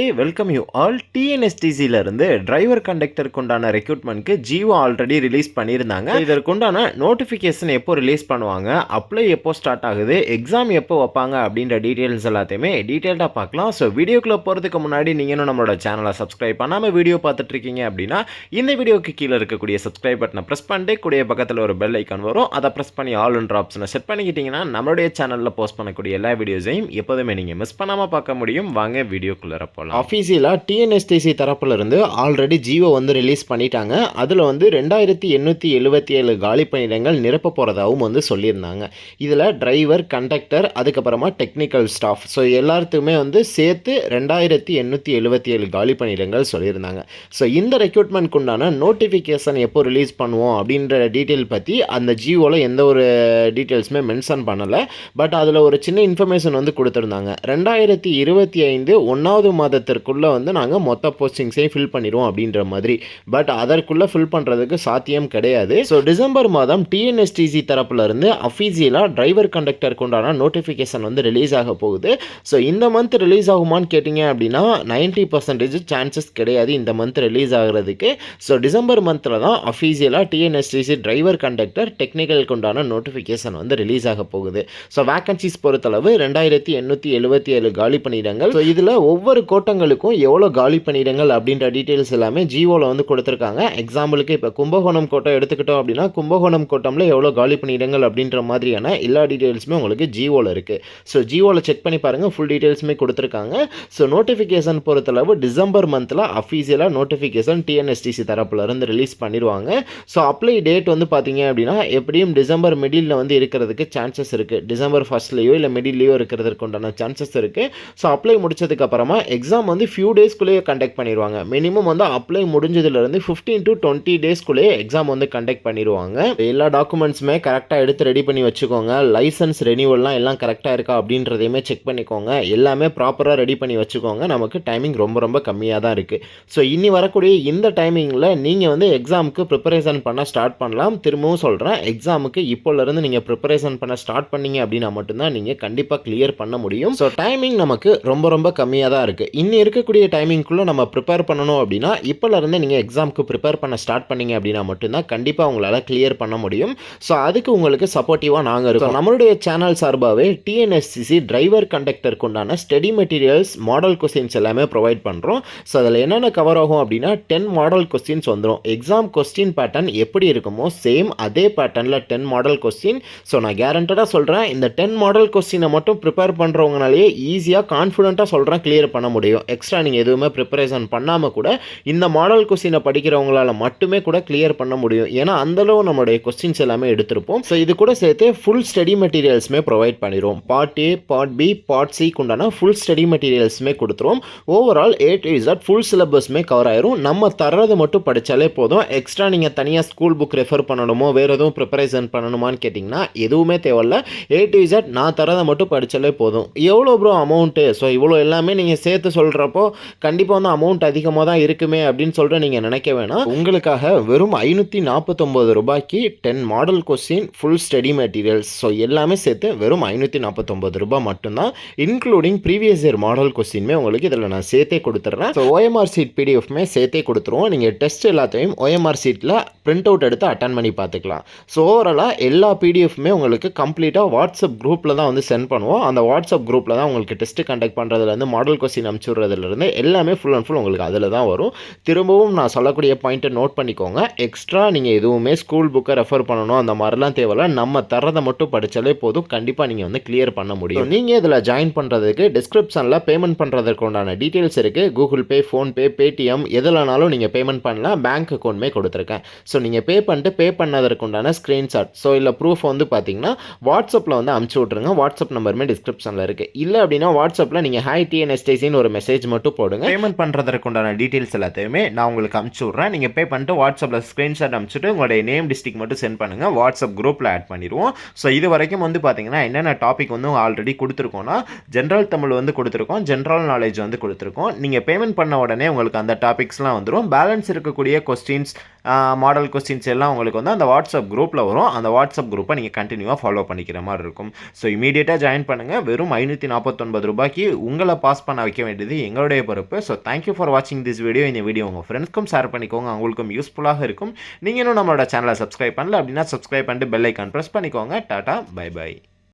A welcome you all டிஎன்எஸ்டிசில இருந்து driver கண்டக்டருக்கு உண்டான ரெக்ரூட்மெண்ட்க்கு ஜியோ ஆல்ரெடி ரிலீஸ் பண்ணியிருந்தாங்க. இதற்குண்டான நோட்டிஃபிகேஷன் எப்போ ரிலீஸ் பண்ணுவாங்க அப்ளை எப்போ ஸ்டார்ட் ஆகுது எக்ஸாம் எப்போ வைப்பாங்க அப்படின்ற டீட்டெயில்ஸ் எல்லாத்தையுமே டீட்டெயில்டாக பார்க்கலாம். ஸோ வீடியோக்குள்ளே போகிறதுக்கு முன்னாடி நீங்கள் இன்னும் நம்மளோட சேனலை சப்ஸ்கிரைப் பண்ணாமல் வீடியோ பார்த்துட்ருக்கீங்க அப்படின்னா இந்த வீடியோக்கு கீழே இருக்கக்கூடிய சப்ஸ்கிரைப் பட்டனை ப்ரெஸ் பண்ணிட்டு கூடிய பக்கத்தில் ஒரு பெல் ஐக்கான் வரும். அதை ப்ரெஸ் பண்ணி ஆல் என்ற ஆப்ஷனை செட் பண்ணிக்கிட்டிங்கன்னா நம்மளுடைய சேனலில் போஸ்ட் பண்ணக்கூடிய எல்லா வீடியோஸையும் எப்போதுமே நீங்கள் மிஸ் பண்ணாமல் பார்க்க முடியும். வாங்க வீடியோக்குள்ளே போகலாம் அஃபீஷியலாக டிஎன்எஸ்டிசி தரப்புல இருந்து ஆல்ரெடி ஜியோ வந்து ரிலீஸ் பண்ணிட்டாங்க. அதில் வந்து ரெண்டாயிரத்தி எண்ணூற்றி எழுபத்தி ஏழு காலி பணியிடங்கள் நிரப்ப போகிறதாகவும் வந்து சொல்லியிருந்தாங்க. இதில் டிரைவர் கண்டக்டர் அதுக்கப்புறமா டெக்னிக்கல் ஸ்டாஃப் ஸோ எல்லாத்துக்குமே வந்து சேர்த்து ரெண்டாயிரத்தி எண்ணூற்றி எழுபத்தி ஏழு காலி பணியிடங்கள் சொல்லியிருந்தாங்க. ஸோ இந்த ரெக்ரூட்மெண்ட்க்கு உண்டான நோட்டிஃபிகேஷன் எப்போ ரிலீஸ் பண்ணுவோம் அப்படின்ற டீட்டெயில் பற்றி அந்த ஜியோவில் எந்த ஒரு டீட்டெயில்ஸுமே மென்ஷன் பண்ணலை. பட் அதில் ஒரு சின்ன இன்ஃபர்மேஷன் வந்து கொடுத்துருந்தாங்க. ரெண்டாயிரத்தி இருபத்தி ஐந்து ஒன்றாவது மாதத்திற்குள்ளே வந்து நாங்கள் மொத்த போஸ்டிங்ஸையும் ஃபில் பண்ணிடுவோம் அப்படின்ற மாதிரி. பட் அதற்குள்ளே ஃபில் பண்ணுறதுக்கு சாத்தியம் கிடையாது. ஸோ டிசம்பர் மாதம் டிஎன்எஸ்டிசி தரப்புலேருந்து அஃபீஷியலாக டிரைவர் கண்டக்டருக்கு உண்டான நோட்டிஃபிகேஷன் வந்து ரிலீஸ் ஆக போகுது. ஸோ இந்த மந்த் ரிலீஸ் ஆகுமான்னு கேட்டிங்க அப்படின்னா நைன்ட்டி பர்சன்டேஜ் சான்சஸ் கிடையாது இந்த மந்த் ரிலீஸ் ஆகிறதுக்கு. ஸோ டிசம்பர் மந்தில் தான் அஃபீஷியலாக டிஎன்எஸ்டிசி டிரைவர் கண்டக்டர் டெக்னிக்கலுக்கு உண்டான நோட்டிஃபிகேஷன் வந்து ரிலீஸ் ஆக போகுது. ஸோ வேக்கன்சிஸ் பொறுத்தளவு ரெண்டாயிரத்தி எண்ணூற்றி எழுபத்தி ஏழு காலி பண்ணிடுறாங்க ஸோ இதில் ஒவ்வொரு கோட்டங்களுக்கும் எவ்வளோ காலி பணியிடங்கள் அப்படின்ற டீட்டெயில்ஸ் எல்லாமே ஜியோவில் வந்து கொடுத்துருக்காங்க. எக்ஸாம்பிளுக்கு இப்போ கும்பகோணம் கோட்டம் எடுத்துக்கிட்டோம் அப்படின்னா கும்பகோணம் கோட்டமில் எவ்வளோ காலி பணியிடங்கள் அப்படின்ற மாதிரியான எல்லா டீட்டெயில்ஸுமே உங்களுக்கு ஜியோவில் இருக்குது ஸோ ஜியோவில் செக் பண்ணி பாருங்கள் ஃபுல் டீட்டெயில்ஸுமே கொடுத்துருக்காங்க. ஸோ நோட்டிஃபிகேஷன் பொறுத்தளவு டிசம்பர் மந்தில் அஃபீஷியலாக நோட்டிஃபிகேஷன் டிஎன்எஸ்டிசி தரப்புலேருந்து ரிலீஸ் பண்ணிடுவாங்க. ஸோ அப்ளை டேட் வந்து பார்த்தீங்க அப்படின்னா எப்படியும் டிசம்பர் மிடில் வந்து இருக்கிறதுக்கு சான்சஸ் இருக்குது டிசம்பர் ஃபர்ஸ்ட்லேயோ இல்லை மிடில்லையோ இருக்கிறதுக்கு உண்டான சான்சஸ் இருக்குது ஸோ அப்ளை முடிச்சதுக்கப்புறமா எக்ஸாம் எக்ஸாம் வந்து ஃபியூ டேஸ்க்குள்ளேயே கண்டக்ட் பண்ணிடுவாங்க மினிமம் வந்து அப்ளை முடிஞ்சதுலேருந்து ஃபிஃப்டீன் டு டுவெண்ட்டி டேஸ்க்குள்ளேயே எக்ஸாம் வந்து கண்டக்ட் பண்ணிடுவாங்க எல்லா டாக்குமெண்ட்ஸுமே கரெக்டாக எடுத்து ரெடி பண்ணி வச்சுக்கோங்க. லைசன்ஸ் ரெனியூவல்லாம் எல்லாம் கரெக்டாக இருக்கா அப்படின்றதையுமே செக் பண்ணிக்கோங்க. எல்லாமே ப்ராப்பராக ரெடி பண்ணி வச்சுக்கோங்க. நமக்கு டைமிங் ரொம்ப ரொம்ப கம்மியாக தான் இருக்குது ஸோ இனி வரக்கூடிய இந்த டைமிங்கில் நீங்கள் வந்து எக்ஸாமுக்கு ப்ரிப்பரேஷன் பண்ண ஸ்டார்ட் பண்ணலாம். திரும்பவும் சொல்கிறேன் எக்ஸாமுக்கு இப்போலேருந்து நீங்கள் ப்ரிப்பரேஷன் பண்ண ஸ்டார்ட் பண்ணீங்க அப்படின்னா மட்டும்தான் நீங்கள் கண்டிப்பாக கிளியர் பண்ண முடியும். ஸோ டைமிங் நமக்கு ரொம்ப ரொம்ப கம்மியாக தான் இருக்குது இன்னி இருக்கக்கூடிய டைமிங்குள்ளே நம்ம ப்ரிப்பேர் பண்ணணும் அப்படின்னா இப்போலேருந்து நீங்கள் எக்ஸாமுக்கு ப்ரிப்பேர் பண்ண ஸ்டார்ட் பண்ணீங்க அப்படின்னா மட்டும்தான் கண்டிப்பாக உங்களால் கிளியர் பண்ண முடியும். ஸோ அதுக்கு உங்களுக்கு சப்போர்ட்டிவாக நாங்கள் இருக்கோம். நம்மளுடைய சேனல் சார்பாகவே டிஎன்எஸ்சிசி டிரைவர் கண்டக்டருக்கு உண்டான ஸ்டடி மெட்டீரியல்ஸ் மாடல் கொஸ்டின்ஸ் எல்லாமே ப்ரொவைட் பண்ணுறோம் ஸோ அதில் என்னென்ன கவர் ஆகும் அப்படின்னா டென் மாடல் கொஸ்டின்ஸ் வந்துடும் எக்ஸாம் கொஸ்டின் பேட்டர்ன் எப்படி இருக்குமோ சேம் அதே பேட்டர்னில் டென் மாடல் கொஸ்டின் ஸோ நான் கேரண்டடாக சொல்கிறேன் இந்த டென் மாடல் கொஸ்டினை மட்டும் ப்ரிப்பேர் பண்ணுறவங்கனாலேயே ஈஸியாக கான்ஃபிடென்ட்டாக சொல்கிறேன் கிளியர் பண்ண முடியும். எக்ஸ்ட்ரா நீங்கள் எதுவுமே ப்ரிப்பரேஷன் பண்ணாமல் கூட இந்த மாடல் கொஸ்டினை படிக்கிறவங்களால மட்டுமே கூட கிளியர் பண்ண முடியும். ஏன்னா அந்தளவு நம்மளுடைய கொஸ்டின்ஸ் எல்லாமே எடுத்திருப்போம். ஸோ இது கூட சேர்த்து ஃபுல் ஸ்டடி மெட்டீரியல்ஸுமே ப்ரொவைட் பண்ணிடுவோம் part A part B part சிக்கு உண்டான ஃபுல் ஸ்டடி மெட்டீரியல்ஸுமே கொடுத்துருவோம். Overall A to Z full சிலபஸ்மே cover ஆயிரும். நம்ம தர்றது மட்டும் படித்தாலே போதும். எக்ஸ்ட்ரா நீங்கள் தனியாக ஸ்கூல் புக் ரெஃபர் பண்ணணுமோ வேறு எதுவும் ப்ரிப்பரேஷன் பண்ணணுமான்னு கேட்டிங்கன்னா எதுவுமே தேவையில்ல. ஏ டு இசட் நான் தரதை மட்டும் படித்தாலே போதும். எவ்வளோ ப்ரோ அமௌண்ட்டு ஸோ இவ்வளோ எல்லாமே நீங்கள் சேர்த்து சொல்கிறப்போ கண்டிப்பாக வந்து அமௌண்ட் அதிகமாக தான் இருக்குமே அப்படின்னு சொல்லிட்டு நீங்கள் நினைக்க வேணாம். உங்களுக்காக வெறும் ஐநூற்றி நாற்பத்தொம்போது ரூபாய்க்கு ten model question full study materials so எல்லாமே சேர்த்து வெறும் ஐநூற்றி நாற்பத்தொம்பது ரூபாய் மட்டும்தான் இன்க்ளூடிங் ப்ரீவியஸ் இயர் மாடல் கொஸ்டின்மே உங்களுக்கு இதில் நான் சேர்த்தே கொடுத்துட்றேன் ஸோ ஓஎம்ஆர் சீட் பிடிஎஃப்மே சேர்த்தே கொடுத்துருவோம். நீங்கள் டெஸ்ட் எல்லாத்தையும் ஓஎம்ஆர் சீட்டில் பிரிண்ட் அவுட் எடுத்து அட்டன் பண்ணி பார்த்துக்கலாம். ஸோ ஓவராலாக எல்லா பிடிஎஃப்மே உங்களுக்கு கம்ப்ளீட்டாக வாட்ஸ்அப் குரூப்பில் தான் வந்து சென்ட் பண்ணுவோம். அந்த வாட்ஸ்அப் குரூப்பில் தான் உங்களுக்கு டெஸ்ட் கண்டக்ட் பண்ணுறதுலேருந்து மாடல் கொஸ்டின் விட்றதுலேருந்து எல்லாமே ஃபுல் அண்ட் ஃபுல் உங்களுக்கு அதில் தான் வரும். திரும்பவும் நான் சொல்லக்கூடிய பாயிண்ட்டை நோட் பண்ணிக்கோங்க. எக்ஸ்ட்ரா நீங்கள் எதுவுமே ஸ்கூல் புக்கை ரெஃபர் பண்ணணும் அந்த மாதிரிலாம் தேவையில்ல. நம்ம தரதை மட்டும் படித்தாலே போதும். கண்டிப்பாக நீங்கள் வந்து கிளியர் பண்ண முடியும். நீங்கள் இதில் ஜாயின் பண்ணுறதுக்கு டிஸ்கிரிப்ஷனில் பேமெண்ட் பண்ணுறதுக்கு உண்டான டீட்டெயில்ஸ் இருக்குது கூகுள் பே ஃபோன்பே பேடிஎம் எதுலனாலும் நீங்கள் பேமெண்ட் பண்ணலாம். பேங்க் அக்கௌண்ட்மே கொடுத்துருக்கேன். ஸோ நீங்கள் பே பண்ணிட்டு பே பண்ணதற்கு உண்டான ஸ்க்ரீன்ஷாட் ஸோ இல்லை ப்ரூஃப் வந்து பார்த்தீங்கன்னா வாட்ஸ்அப்பில் வந்து அமுச்சு விட்ருங்க வாட்ஸ்அப் நம்பருமே டிஸ்கிரிப்ஷனில் இருக்குது இல்லை அப்படின்னா வாட்ஸ்அப்பில் நீங்கள் ஹாய் டிஎன்எஸ்டேசின்னு ஒரு மெசேஜ் மட்டும் போடுங்க. பேமெண்ட் பண்ணுறதுக்கு உண்டான டீட்டெயில்ஸ் எல்லாத்தையுமே நான் உங்களுக்கு அமுச்சு விட்றேன் நீங்கள் பே பண்ணிட்டு வாட்ஸ்அப்பில் ஸ்க்ரீன்ஷாட் அனுப்பிச்சிட்டு உங்களுடைய நேம் டிஸ்ட்ரிக் மட்டும் சென்ட் பண்ணுங்கள் வாட்ஸ்அப் குரூப்பில் ஆட் பண்ணிடுவோம். ஸோ இது வரைக்கும் வந்து பார்த்தீங்கன்னா என்னென்ன டாபிக் வந்து ஆல்ரெடி கொடுத்துருக்கோம்னா ஜென்ரல் தமிழ் வந்து கொடுத்துருக்கோம். ஜென்ரல் நாலேஜ் வந்து கொடுத்துருக்கோம். நீங்கள் பேமெண்ட் பண்ண உடனே உங்களுக்கு அந்த டாபிக்ஸ்லாம் வந்துடும் பேலன்ஸ் இருக்கக்கூடிய கொஸ்டின்ஸ் மாடல் கொஸ்டின்ஸ் எல்லாம் உங்களுக்கு வந்து அந்த வாட்ஸ்அப் குரூப்பில் வரும். அந்த வாட்ஸ்அப் குரூப்பை நீங்கள் கண்டினியூவாக ஃபாலோ பண்ணிக்கிற மாதிரி இருக்கும். ஸோ இமீடியட்டாக ஜாயின் பண்ணுங்கள் வெறும் ஐநூற்றி நாற்பத்தொன்பது ரூபாய்க்கு உங்களை பாஸ் பண்ண வைக்க வேண்டியது வேண்டியது எங்களுடைய பொறுப்பு. ஸோ தேங்க்யூ ஃபார் வாட்சிங் திஸ் வீடியோ இந்த வீடியோ உங்கள் ஃப்ரெண்ட்ஸ்க்கும் ஷேர் பண்ணிக்கோங்க. அவங்களுக்கும் யூஸ்ஃபுல்லாக இருக்கும். நீங்கள் இன்னும் நம்மளோட சேனலை சப்ஸ்கிரைப் பண்ணல அப்படின்னா சப்ஸ்கிரைப் பண்ணிட்டு பெல் ஐக்கான் ப்ரெஸ் பண்ணிக்கோங்க. Tata bye bye